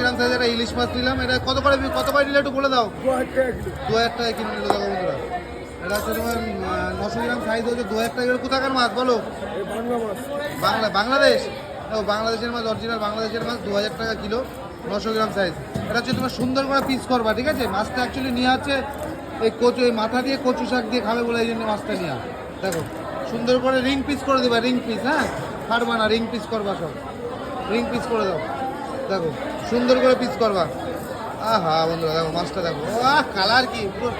গ্রাম সাইজের একটা ইলিশ মাছ এটা একটু বলে দাও? দু হাজার কিনে এটা হচ্ছে তোমার গ্রাম সাইজ দু হাজার মাছ বলো? বাংলা, বাংলাদেশ? বাংলাদেশের মাছ বাংলাদেশের মাছ দু হাজার টাকা কিলো, নশো গ্রাম সাইজ এটা হচ্ছে তোমার সুন্দর করে পিস করবা, ঠিক আছে? মাছটা অ্যাকচুয়ালি নিয়ে আছে এই কচু, এই মাথা দিয়ে কচু শাক দিয়ে খাবে বলে এই জন্য মাছটা নিয়ে দেখো, সুন্দর করে রিং পিস করে দেবা রিং পিস হ্যাঁ? ফাটবা না রিং পিস করবা সব। রিং পিস করে দাও। দেখো সুন্দর করে পিস করবা। আহা বন্ধুরা দেখো মাছটা দেখো। আহ কালার কি? পুরো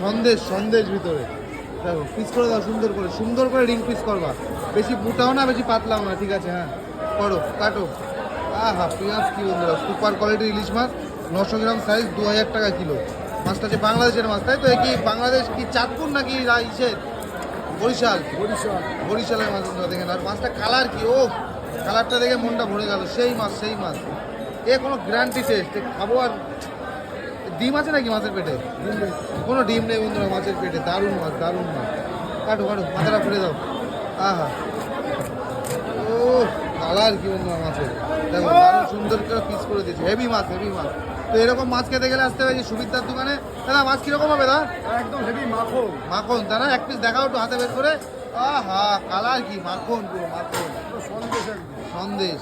সন্দেশ সন্দেশ ভিতরে। দেখো পিস করে দাও সুন্দর করে। সুন্দর করে রিং পিস করবা। বেশি বুটাও না বেশি পাতলাও না ঠিক আছে হ্যাঁ। করো কাটো। আহা পেঁয়াজ কি বন্ধুরা? সুপার কোয়ালিটির ইলিশ মাছ নশো গ্রাম সাইজ দু হাজার টাকা কিলো। মাছটা হচ্ছে বাংলাদেশের মাছ তাই তো? কি বাংলাদেশ কি চাঁদপুর নাকি ইসের বরিশাল? বরিশালের মাছ দেখেন। আর মাছটা কালার কি? ও কালারটা দেখে মনটা ভরে গেল। সেই মাছ সেই মাছ। এ কোনো গ্যারান্টি টেস্ট খাব আর ডিম আছে নাকি মাছের পেটে? কোনো ডিম নেই বন্ধুরা মাছের পেটে। দারুণ মাছ দারুণ মাছ। কাটো কাটো মাথাটা ফেলে দাও। আহা। ও কালার কি বন্ধুরা মাছের। দেখো দারুণ সুন্দর করে পিস করে দিয়েছে। হেভি মাছ হেভি মাছ। তো এরকম মাছ খেতে গেলে আসতে হবে যে সুবিধার দোকানে। দাদা মাছ কীরকম হবে দা একদম হেভি মাখন। মাখন দাদা এক পিস দেখাও একটু হাতে বের করে। আহা কালার কি? মাখন পুরো মাখন। সন্দেশ সন্দেশ।